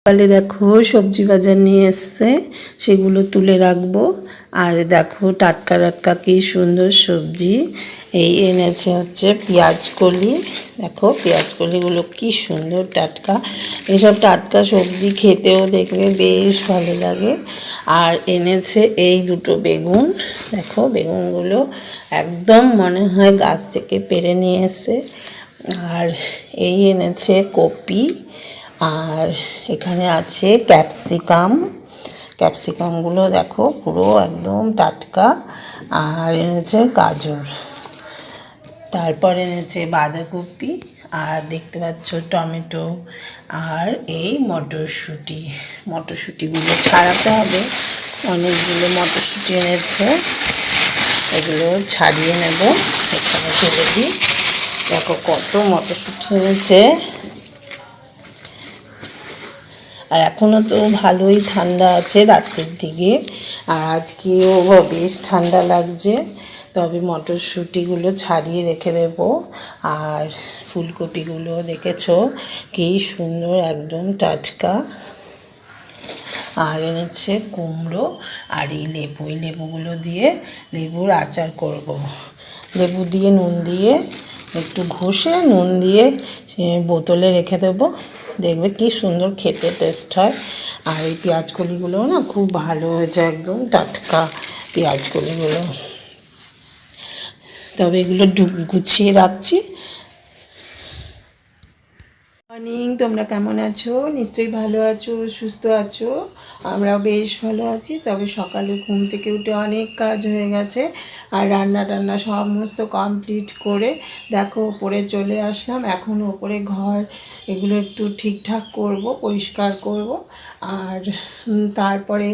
সকালে দেখো সবজি বাজার নিয়ে এসছে, সেগুলো তুলে রাখব। আর দেখো টাটকা টাটকা কি সুন্দর সবজি। এই এনেছে হচ্ছে পেঁয়াজ কলি। দেখো পেঁয়াজ কলিগুলো কি সুন্দর টাটকা। এসব টাটকা সবজি খেতেও দেখবে বেশ ভালো লাগে। আর এনেছে এই দুটো বেগুন। দেখো বেগুনগুলো একদম মনে হয় গাছ থেকে পেরে নিয়ে এসে আর এই এনেছে কপি। আর এখানে আছে ক্যাপসিকাম। ক্যাপসিকামগুলো দেখো পুরো একদম টাটকা। আর এনেছে গাজর। তারপর এনেছে বাঁধাকপি আর দেখতে পাচ্ছ টমেটো আর এই মটরশুঁটি। মটরশুঁটিগুলো ছাড়াতে হবে। অনেকগুলো মটরশুঁটি এনেছে। এগুলো ছাড়িয়ে নেব। এখানে ফেলে দিই। দেখো কত মটরশুঁটি এনেছে। আর এখনও তো ভালোই ঠান্ডা আছে রাত্রের দিকে। আর আজকেও বেশ ঠান্ডা লাগছে, তবে মটরশুঁটিগুলো ছাড়িয়ে রেখে দেব। আর ফুলকপিগুলো দেখেছ, কী সুন্দর একদম টাটকা। আর এনেছে কুমড়ো আর এই লেবু, এই লেবুগুলো দিয়ে লেবুর আচার করব। লেবু দিয়ে নুন দিয়ে একটু ঘষে, নুন দিয়ে বোতলে রেখে দেবো। দেখবে কি সুন্দর খেতে টেস্ট হয়। আর এই পেঁয়াজকলিগুলোও না খুব ভালো হয়েছে একদম টাটকা পেঁয়াজকলিগুলো। তবে এগুলো গুছিয়ে রাখছি। মর্নিং তোমরা কেমন আছো? নিশ্চয়ই ভালো আছো, সুস্থ আছো? আমরাও বেশ ভালো আছি। তবে সকালে ঘুম থেকে উঠে অনেক কাজ হয়ে গেছে আর রান্না টান্না সমস্ত কমপ্লিট করে দেখো ওপরে চলে আসলাম। এখন ওপরে ঘর এগুলো একটু ঠিকঠাক করব, পরিষ্কার করব। আর তারপরে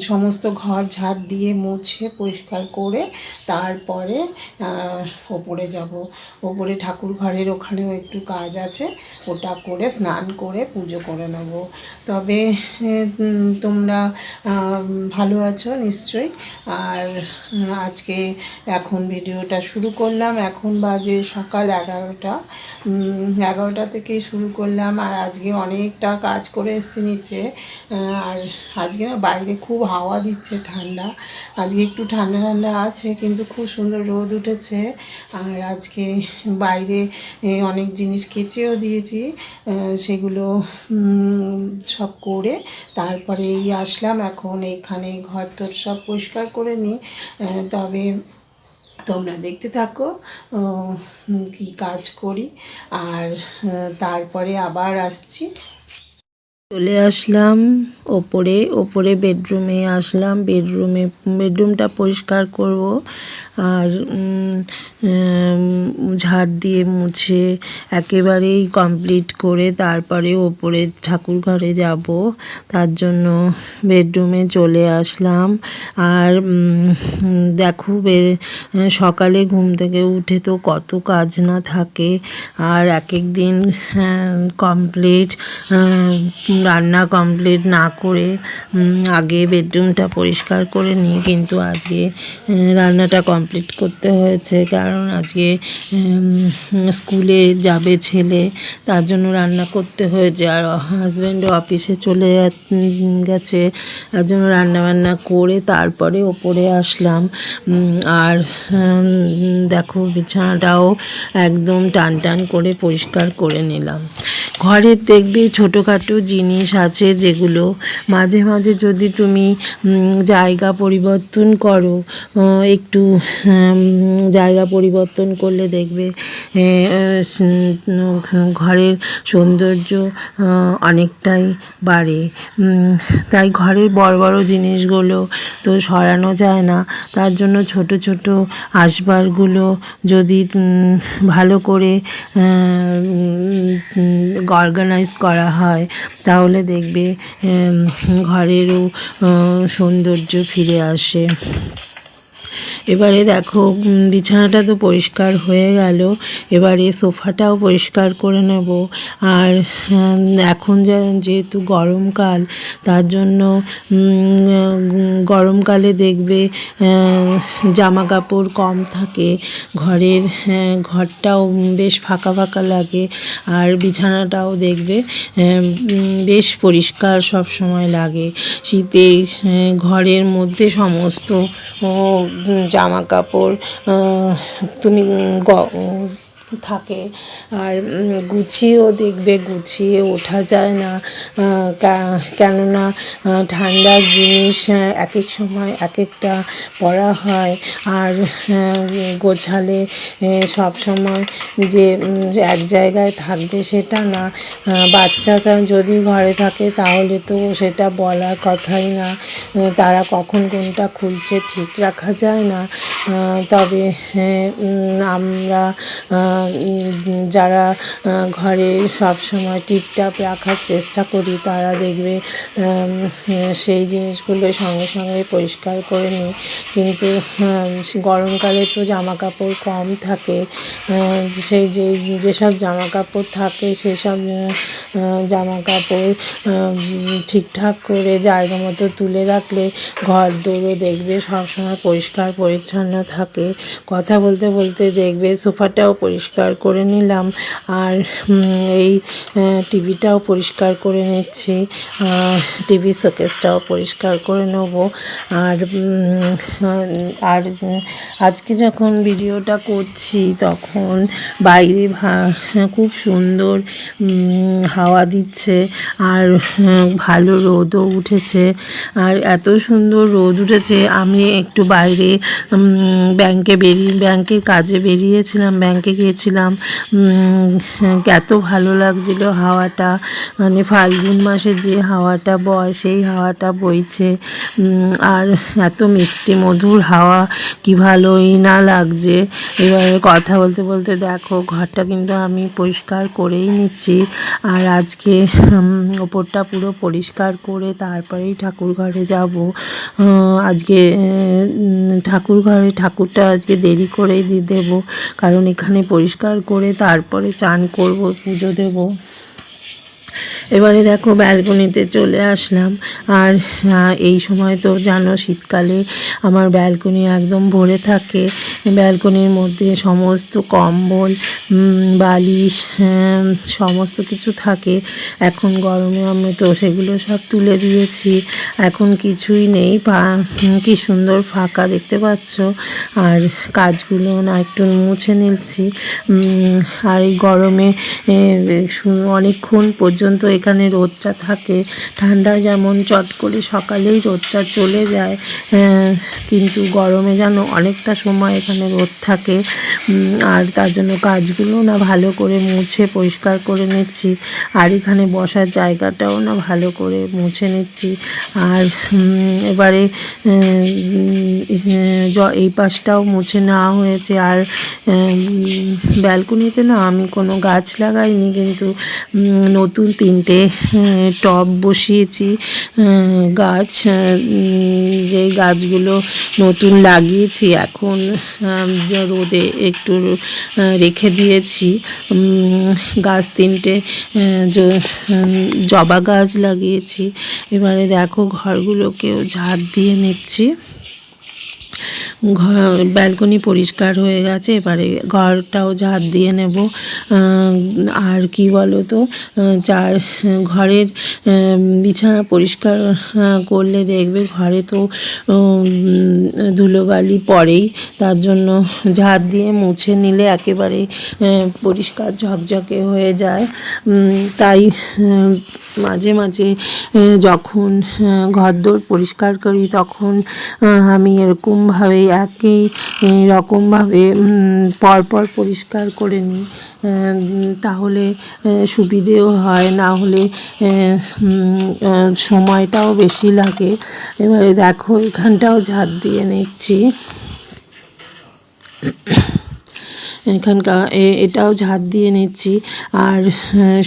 সমস্ত ঘর ঝাড় দিয়ে মুছে পরিষ্কার করে তারপরে ওপরে যাব। ওপরে ঠাকুর ঘরের ওখানেও একটু কাজ আছে। ওটা করে স্নান করে পুজো করে নেব। তবে তোমরা ভালো আছো নিশ্চয়ই। আর আজকে এখন ভিডিওটা শুরু করলাম। এখন বাজে সকাল এগারোটা। এগারোটা থেকেই শুরু করলাম। আর আজকে অনেকটা কাজ করে এসেছি নিচে। আর আজকে না বাইরে খুব হাওয়া দিচ্ছে ঠান্ডা। আজকে একটু ঠান্ডা ঠান্ডা আছে, কিন্তু খুব সুন্দর রোদ উঠেছে। আর আজকে বাইরে অনেক জিনিস কেচেও দিয়েছি। সেগুলো সব করে তারপরে এই আসলাম, এখন এখানে ঘর তোর সব পরিষ্কার করে নিই। তবে তোমরা দেখতে থাকো কি কাজ করি। আর তারপরে আবার আসছি। চলে আসলাম ওপরে ওপরে বেডরুমে আসলাম, বেডরুমে, বেডরুমটা পরিষ্কার করব আর ঝাড় দিয়ে মুছে একেবারেই কমপ্লিট করে তারপরে ওপরে ঠাকুর ঘরে যাব। তার জন্য বেডরুমে চলে আসলাম আর দেখো সকালে ঘুম থেকে উঠে তো কত কাজ না থাকে। আর এক এক দিন কমপ্লিট রান্না কমপ্লিট না করে আগে বেডরুমটা পরিষ্কার করে নিই কিন্তু আজকে রান্নাটা কমপ্লিট করতে হয়েছে। কারণ আজকে স্কুলে যাবে ছেলে, তার জন্য রান্না করতে হয়েছে। আর হাজব্যান্ড অফিসে চলে গেছে, তার জন্য রান্না বান্না করে তারপরে ওপরে আসলাম। আর দেখো, বিছানাটাও একদম টান টান করে পরিষ্কার করে নিলাম। ঘরের দেখবে ছোটোখাটো জিনিস আছে যেগুলো মাঝে মাঝে যদি তুমি জায়গা পরিবর্তন করো একটু জায়গা পরিবর্তন করলে দেখবে ঘরের সৌন্দর্য অনেকটাই বাড়ে তাই ঘরের বড় বড় জিনিসগুলো তো সরানো যায় না তার জন্য ছোট ছোট আসবারগুলো যদি ভালো করে অর্গানাইজ করা হয় তাহলে দেখবে ঘরেরও সৌন্দর্য ফিরে আসে। এবারে দেখো বিছানাটা তো পরিষ্কার হয়ে গেল। এবারে সোফাটাও পরিষ্কার করে নেব। আর এখন যেহেতু গরমকাল, তার জন্য গরমকালে দেখবে জামা কাপড় কম থাকে। ঘরের ঘরটাও বেশ ফাঁকা ফাঁকা লাগে। আর বিছানাটাও দেখবে বেশ পরিষ্কার সব সময় লাগে। শীতে ঘরের মধ্যে সমস্ত জামা কাপড় তুমি থাকে। আর গুছিয়েও দেখবে গুছিয়ে ওঠা যায় না। কেননা ঠান্ডার জিনিস এক এক সময় এক একটা পরা হয়। আর গোছালে সব সময় যে এক জায়গায় থাকবে সেটা না। বাচ্চাটা যদি ঘরে থাকে তাহলে তো সেটা বলার কথাই না। তারা কখন কোনটা খুলছে ঠিক রাখা যায় না। তবে হ্যাঁ, আমরা যারা ঘরে সব সময় টিপটাপ রাখার চেষ্টা করি, তারা দেখবে সেই জিনিসগুলো সঙ্গে সঙ্গে পরিষ্কার করে নিই। কিন্তু গরমকালে তো জামা কাপড় কম থাকে। সেই যে, যেসব জামা কাপড় থাকে, সেসব জামা কাপড় ঠিকঠাক করে জায়গা মতো তুলে রাখলে ঘর দৌড়ও দেখবে সবসময় পরিষ্কার পরিচ্ছন্ন থাকে। কথা বলতে বলতে দেখবে সোফাটাও পরিষ্কার করে নিলাম। আর এই টিভিটাও পরিষ্কার করে নিচ্ছি। টিভি শোকেসটাও পরিষ্কার করে নেব। আর আর, আজকে যখন ভিডিওটা করছি তখন বাইরে খুব সুন্দর হাওয়া দিচ্ছে আর ভালো রোদও উঠেছে। আর এত সুন্দর রোদ উঠেছে, আমি একটু বাইরে ব্যাংকে বেরিয়ে, ব্যাংকে কাজে বেরিয়েছিলাম, ব্যাংকে গিয়েছিলাম উম, এত ভালো লাগছিল হাওয়াটা। মানে ফাল্গুন মাসে যে হাওয়াটা বয় সেই হাওয়াটা বইছে। আর এত মিষ্টি মধুর হাওয়া কি ভালোই না লাগছে। এবারে কথা বলতে বলতে দেখো ঘরটা কিন্তু আমি পরিষ্কার করেই নিচ্ছি। আর আজকে ওপরটা পুরো পরিষ্কার করে তারপরেই ঠাকুর ঘরে যাব। আজকে ঠাকুর ঘরে ঠাকুরটা আজকে দেরি করেই দিয়ে দেবো। কারণ এখানে পরিষ্কার করে তারপরে চান করব পুজো দেবো। এবারে দেখো ব্যালকনিতে চলে আসলাম। আর এই সময় তো জানো শীতকালে আমার ব্যালকনি একদম ভরে থাকে। ব্যালকনির মধ্যে সমস্ত কম্বল বালিশ হ্যাঁ, সমস্ত কিছু থাকে। এখন গরমে আমি তো সেগুলো সব তুলে দিয়েছি। এখন কিছুই নেই কি সুন্দর ফাঁকা দেখতে পাচ্ছ। আর কাজগুলো না একটু মুছে নিচ্ছি। আর এই গরমে অনেকক্ষণ পর্যন্ত এখানে রোদটা থাকে, ঠান্ডা যেমন চট করে সকালেই রোদটা চলে যায় কিন্তু গরমে যেন অনেকটা সময় এখানে রোদ থাকে আর তার জন্য কাজগুলো না ভালো করে মুছে পরিষ্কার করে নিচ্ছি, আর এখানে বসার জায়গাটাও না ভালো করে মুছে নিচ্ছি, আর এবারে এই পাশটাও মুছে নেওয়া হয়েছে, আর ব্যালকনিতে না আমি কোনো গাছ লাগাইনি, কিন্তু নতুন তিনটে আহ, টব বসিয়েছি আহ, গাছ উম, যেই গাছগুলো নতুন লাগিয়েছি এখন রোদে একটু রেখে দিয়েছি। উম, গাছ তিনটে জবা গাছ লাগিয়েছি। এবারে দেখো ঘরগুলোকেও ঝাড় দিয়ে নিচ্ছি। ঘর, ব্যালকনি পরিষ্কার হয়ে গেছে, এবারে ঘরটাও ঝাড় দিয়ে নেব। আর কি বলো তো চার, ঘরের বিছানা পরিষ্কার করলে দেখবে ঘরে তো ধুলোবালি পড়েই, তার জন্য ঝাড় দিয়ে মুছে নিলে একেবারে পরিষ্কার ঝকঝকে হয়ে যায়। তাই মাঝে মাঝে যখন ঘরদোর পরিষ্কার করি, তখন আমি এরকমভাবে একই রকমভাবে পরপর পরিষ্কার করে নিই। তাহলে সুবিধেও হয়। না হলে সময়টাও বেশি লাগে। এবারে দেখো, এখানটাও ঝাড় দিয়ে নিচ্ছি। এখানকার এটাও ঝাঁট দিয়ে নিচ্ছি। আর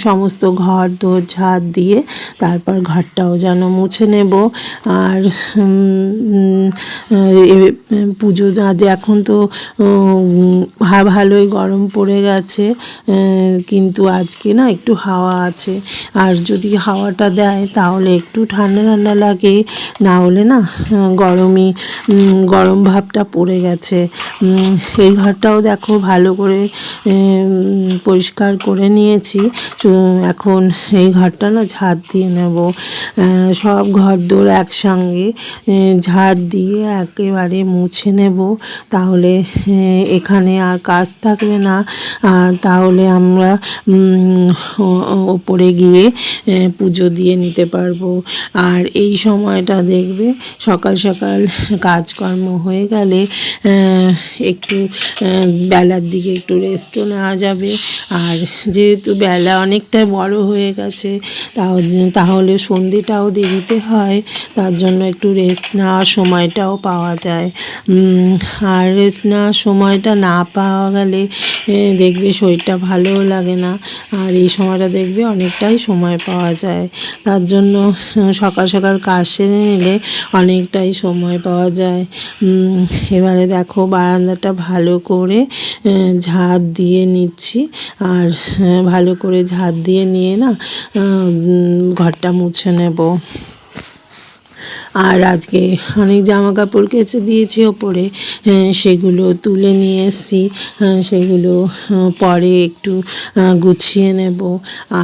সমস্ত ঘর দোর ঝাঁট দিয়ে তারপর ঘরটাও যেন মুছে নেব। আর পুজো আজ এখন তো ভালোই গরম পড়ে গেছে কিন্তু আজকে না একটু হাওয়া আছে। আর যদি হাওয়াটা দেয় তাহলে একটু ঠান্ডা ঠান্ডা লাগে, না হলে না গরমই গরম ভাবটা পড়ে গেছে। এই ঘরটাও দেখো ভালো করে পরিষ্কার করে নিয়েছি। এখন এই ঘরটা না ঝাড় দিয়ে নেব। সব ঘর দোর একসঙ্গে ঝাড় দিয়ে একেবারে মুছে নেব। তাহলে এখানে আর কাজ থাকবে না। আর তাহলে আমরা ওপরে গিয়ে পুজো দিয়ে নিতে পারব। আর এই সময়টা দেখবে, সকাল সকাল কাজকর্ম হয়ে গেলে একটু বেলার দিকে একটু রেস্টও নেওয়া যাবে। আর যেহেতু বেলা অনেকটা বড় হয়ে গেছে তাহলে তাহলে সন্ধেটাও দেরিতে হয়, তার জন্য একটু রেস্ট নেওয়ার সময়টাও পাওয়া যায়। আর রেস্ট নেওয়ার সময়টা না পাওয়া গেলে দেখবে শরীরটা ভালোও লাগে না। আর এই সময়টা দেখবে অনেকটাই সময় পাওয়া যায়। তার জন্য সকাল সকাল কাজ সেরে নিলে অনেকটাই সময় পাওয়া যায়। এবারে দেখো বারান্দাটা ভালো করে ঝাঁট দিয়ে নিচ্ছি। আর ভালো করে ঝাঁপ দিয়ে নিয়ে না ঘরটা মুছে নেব। আর আজকে অনেক জামা কাপড় কেচে দিয়েছি ওপরে সেগুলো তুলে নিয়ে এসেছি সেগুলো পরে একটু গুছিয়ে নেব।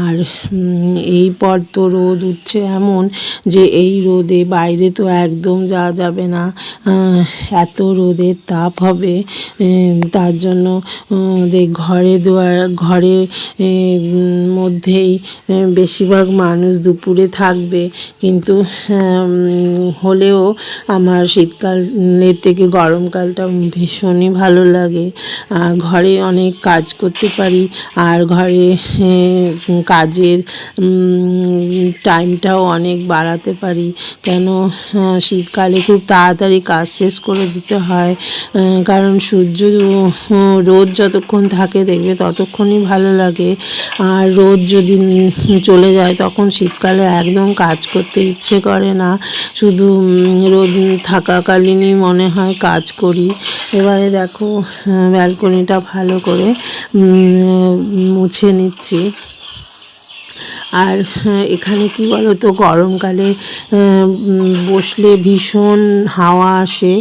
আর এই পর তো রোদ উঠছে এমন যে এই রোদে বাইরে তো একদম যাওয়া যাবে না। এত রোদের তাপ হবে তার জন্য ঘরে দুয়ার ঘরের মধ্যেই বেশিরভাগ মানুষ দুপুরে থাকবে। কিন্তু হলেও আমার শীতকালের থেকে গরমকালটা ভীষণই ভালো লাগে। আর ঘরে অনেক কাজ করতে পারি। আর ঘরে কাজের টাইমটাও অনেক বাড়াতে পারি। কেন শীতকালে খুব তাড়াতাড়ি কাজ শেষ করে দিতে হয়। কারণ সূর্য রোদ যতক্ষণ থাকে দেখবে ততক্ষণই ভালো লাগে। আর রোদ যদি চলে যায় তখন শীতকালে একদম কাজ করতে ইচ্ছে করে না। শুধু রোদ থাকাকালীনই মনে হয় কাজ করি। এবারে দেখো ব্যালকনিটা ভালো করে মুছে নিচ্ছি। আর হ্যাঁ, এখানে কি বলো তো গরমকালে বসলে ভীষণ হাওয়া আসে।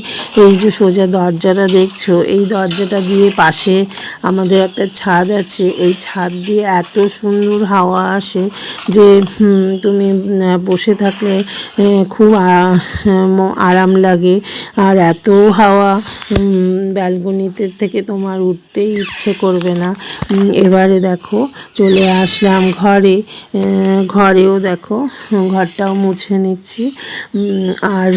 এই যে সোজা দরজাটা দেখছ এই দরজাটা দিয়ে পাশে আমাদের একটা ছাদ আছে। এই ছাদ দিয়ে এত সুন্দর হাওয়া আসে যে তুমি বসে থাকলে খুব আরাম লাগে। আর এত হাওয়া ব্যালকনিতে থেকে তোমার উঠতেই ইচ্ছে করবে না। এবারে দেখো চলে আসলাম ঘরে। ঘরেও দেখো, ঘরটাও মুছে নিচ্ছি। আর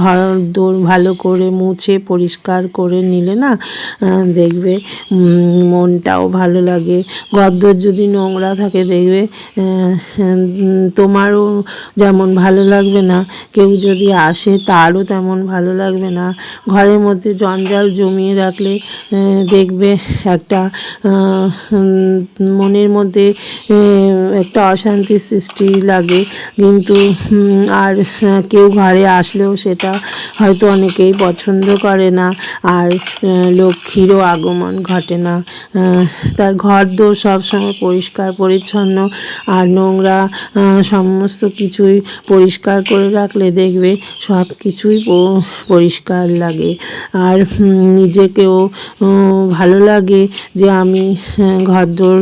ঘর দোর ভালো করে মুছে, পরিষ্কার করে নিলে না দেখবে মনটাও ভালো লাগে। ঘরদোর যদি নোংরা থাকে, দেখবে তোমারও যেমন ভালো লাগবে না, কেউ যদি আসে, তারও তেমন ভালো লাগবে না। ঘরের মধ্যে জঞ্জাল জমিয়ে রাখলে দেখবে একটা মনের মধ্যে একটা অশান্তি সৃষ্টি লাগে। কিন্তু আর কেউ ঘরে আসলেও সেটা হয়তো অনেকেই পছন্দ করে না। আর লক্ষ্মীরও আগমন ঘটে না। তাই ঘর দোর সবসময় পরিষ্কার, পরিচ্ছন্ন। আর নোংরা সমস্ত কিছুই পরিষ্কার করে রাখলে দেখবে সব কিছুই পরিষ্কার লাগে। আর নিজেকেও ভালো লাগে যে আমি ঘর দোর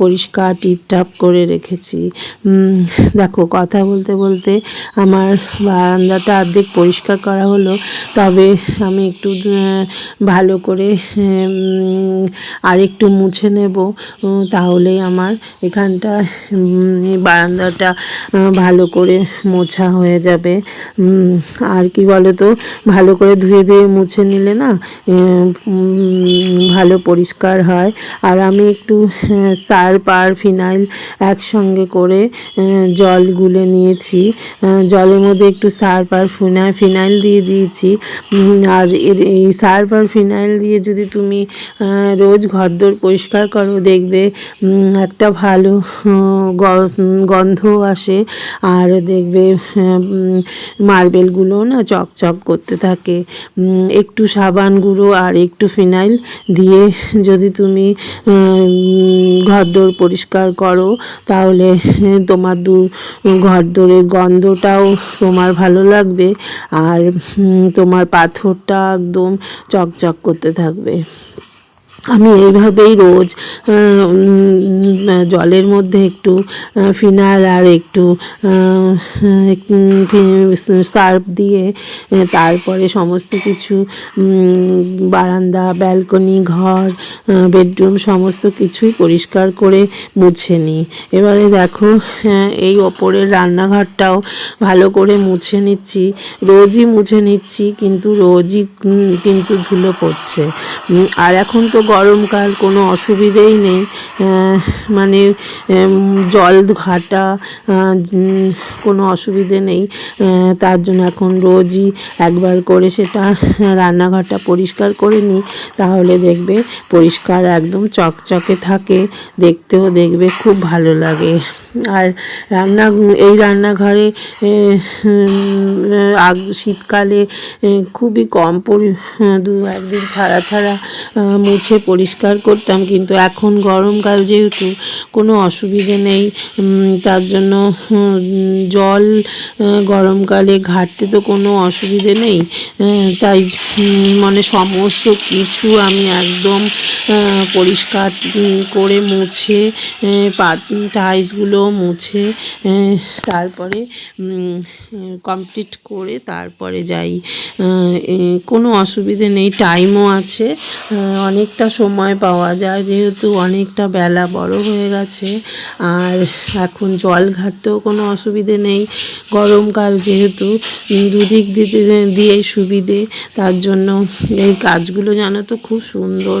পরিষ্কার, টিপটাপ করে রেখেছি। দেখো কথা বলতে বলতে আমার বারান্দাটা অর্ধেক পরিষ্কার করা হলো। তবে আমি একটু ভালো করে আর একটু মুছে নেব। উম, তাহলেই আমার এখানটা বারান্দাটা ভালো করে মোছা হয়ে যাবে। আর কি বলো তো ভালো করে ধুয়ে ধুয়ে মুছে নিলে না ভালো পরিষ্কার হয়। আর আমি একটু সার্ফ আর ফিনাইল একসঙ্গে করে জল গুলে নিয়েছি। জলের মধ্যে একটু সার্ফ আর ফিনাইল ফিনাইল দিয়ে দিয়েছি। আর এই সার্ফ আর ফিনাইল দিয়ে যদি তুমি রোজ ঘরদোর পরিষ্কার করো, দেখবে একটা ভালো গন্ধ আসে। আর দেখবে মার্বেলগুলো না চকচক করতে থাকে। একটু সাবান গুঁড়ো আর একটু ফিনাইল দিয়ে যদি তুমি ঘরদোর পরিষ্কার করো তাহলে তোমার দু ঘর দোরের গন্ধটাও তোমার ভালো লাগবে আর তোমার পাথরটা একদম চকচক করতে থাকবে। আমি এইভাবেই রোজ জলের মধ্যে একটু ফিনাইল আর একটু সার্ফ দিয়ে তারপরে সমস্ত কিছু বারান্দা, ব্যালকনি, ঘর বেডরুম সমস্ত কিছুই পরিষ্কার করে মুছে নিই। এবারে দেখো এই ওপরের রান্নাঘরটাও ভালো করে মুছে নিচ্ছি, রোজই মুছে নিচ্ছি, কিন্তু রোজই কিন্তু ধুলো পড়ছে। আর এখন তো গরমকাল কোনো অসুবিধেই নেই। মানে জল ঘাটা কোনো অসুবিধে নেই। তার জন্য এখন রোজই একবার করে সেটা রান্নাঘরটা পরিষ্কার করে নিই। তাহলে দেখবে পরিষ্কার একদম চকচকে থাকে। দেখতেও দেখবে খুব ভালো লাগে। আর রান্না, এই রান্নাঘরে আগ, শীতকালে খুবই কম পরি দু একদিন ছাড়া ছাড়া মুছে পরিষ্কার করতাম। কিন্তু এখন গরমকাল যেহেতু, কোনো অসুবিধে নেই। তার জন্য জল গরমকালে ঘাটতে তো কোনো অসুবিধে নেই। তাই মানে সমস্ত কিছু আমি একদম পরিষ্কার করে মুছে টাইলসগুলো মুছে তারপরে কমপ্লিট করে তারপরে যাই। কোনো অসুবিধে নেই টাইমও আছে। অনেকটা সময় পাওয়া যায়, যেহেতু অনেকটা বেলা বড় হয়ে গেছে। আর এখন জল ঘাটতেও কোনো অসুবিধে নেই। গরমকাল যেহেতু দুদিক দিতে দিয়েই সুবিধে। তার জন্য এই কাজগুলো জানো তো খুব সুন্দর।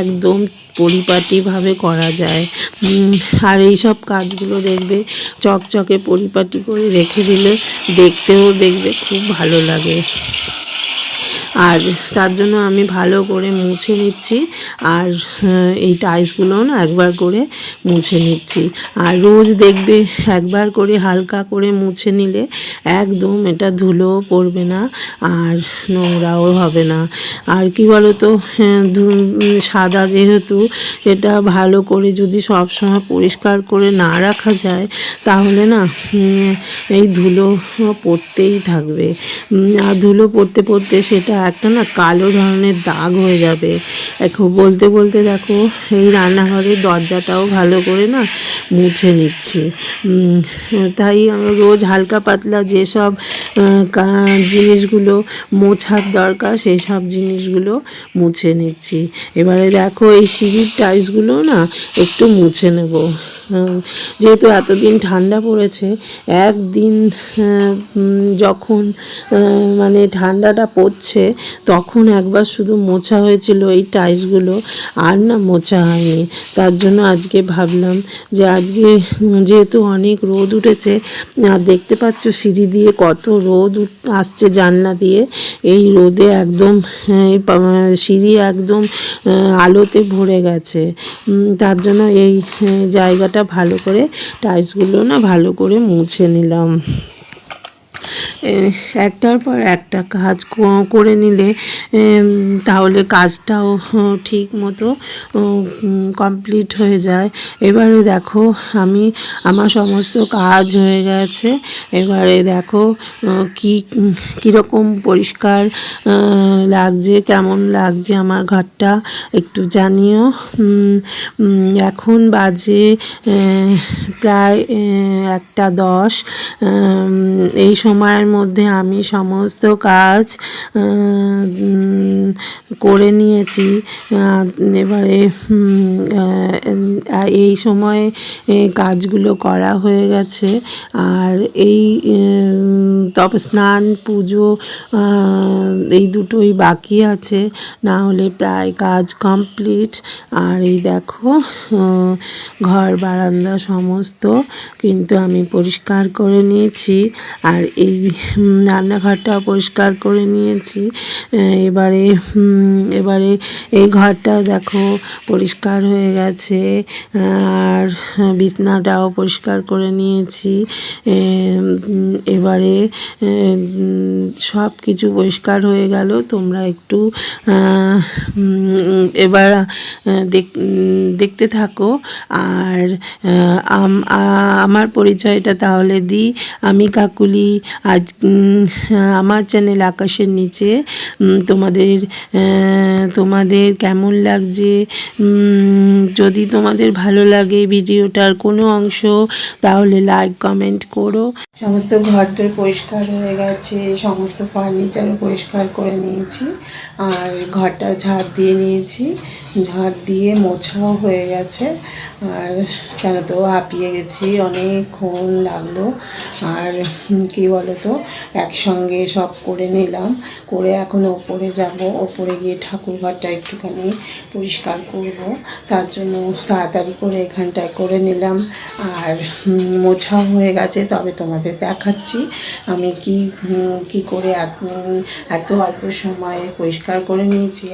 একদম পরিপাটিভাবে করা যায়। আর এই সব কাজগুলো দেখবে, চকচকে পরিপাটি করে রেখে দিলে দেখতেও দেখবে খুব ভালো লাগে। আর তার জন্য আমি ভালো করে মুছে নিচ্ছি। আর এই টাইলসগুলোও না একবার করে মুছে নিচ্ছি। আর রোজ দেখবে একবার করে হালকা করে মুছে নিলে একদম এটা ধুলোও পড়বে না আর নোংরাও হবে না। আর কি বলতো হ্যাঁ, সাদা যেহেতু এটা ভালো করে যদি সব সময় পরিষ্কার করে না রাখা যায় তাহলে না এই ধুলো পড়তেই থাকবে। আর ধুলো পড়তে পড়তে সেটা একটা না কালো ধরনের দাগ হয়ে যাবে। এখন বলতে বলতে দেখো, এই রান্নাঘরের দরজাটাও ভালো করে না মুছে নিচ্ছি। তাই রোজ হালকা পাতলা যেসব জিনিসগুলো মোছার দরকার সেই সব জিনিসগুলো মুছে নিচ্ছি। এবারে দেখো, এই সিঁড়ির টাইলসগুলো না একটু মুছে নেব। যেহেতু এতদিন ঠান্ডা পড়েছে, একদিন যখন মানে ঠান্ডাটা পড়ছে তখন একবার শুধু মোছা হয়েছিল এই টাইলসগুলো আর না মোছা হয়নি। তার জন্য আজকে ভাবলাম যে আজকে যেহেতু অনেক রোদ উঠেছে আর দেখতে পাচ্ছ সিঁড়ি দিয়ে কত রোদ আসছে জানলা দিয়ে। এই রোদে একদম সিঁড়ি একদম আলোতে ভরে গেছে। তার জন্য এই জায়গাটা ভালো করে টাইলসগুলো না ভালো করে মুছে নিলাম। একটার পর একটা কাজ করে নিলে তাহলে কাজটাও ঠিক মতো কমপ্লিট হয়ে যায়। এবারে দেখো, আমি, আমার সমস্ত কাজ হয়ে গেছে। এবারে দেখো কি, কীরকম পরিষ্কার লাগছে, কেমন লাগছে আমার ঘরটা, একটু জানিও। এখন বাজে প্রায় একটা দশ। এই সময়ের মধ্যে আমি সমস্ত কাজ করে নিয়েছি। এবারে এই সময়ে কাজগুলো করা হয়ে গেছে। আর এই তবে স্নান, পুজো এই দুটোই বাকি আছে। না হলে প্রায় কাজ কমপ্লিট। আর এই দেখো ঘর, বারান্দা সমস্ত কিন্তু আমি পরিষ্কার করে নিয়েছি। আর এই উম, রান্নাঘরটাও পরিষ্কার করে নিয়েছি। এবারে এবারে এই ঘরটাও দেখো পরিষ্কার হয়ে গেছে। আর বিছনাটাও পরিষ্কার করে নিয়েছি। এবারে সব কিছু পরিষ্কার হয়ে গেল। তোমরা একটু এবার দেখ- দেখতে থাকো। আর আমার পরিচয়টা তাহলে দিই। আমি কাকুলি আজ আমার চ্যানেল আকাশের নিচে তোমাদের তোমাদের কেমন লাগছে? যদি তোমাদের ভালো লাগে ভিডিওটার কোনো অংশ, তাহলে লাইক কমেন্ট করো। সমস্ত ঘর তোর পরিষ্কার হয়ে গেছে, সমস্ত ফার্নিচারও পরিষ্কার করে নিয়েছি, আর ঘরটা ঝাড় দিয়ে নিয়েছি। ঝাড় দিয়ে মোছাও হয়ে গেছে, আর কেন তো হাঁপিয়ে গেছি, অনেকক্ষণ লাগল। আর কি বলো তো একসঙ্গে সব করে নিলাম। করে এখন ওপরে যাব। ওপরে গিয়ে ঠাকুর ঘরটা একটুখানি পরিষ্কার করব। তার জন্য তাড়াতাড়ি করে এখানটায় করে নিলাম। আর মোছা হয়ে গেছে। তবে তোমাদের দেখাচ্ছি আমি কি কি করে এত অল্প সময়ে পরিষ্কার করে নিয়েছি।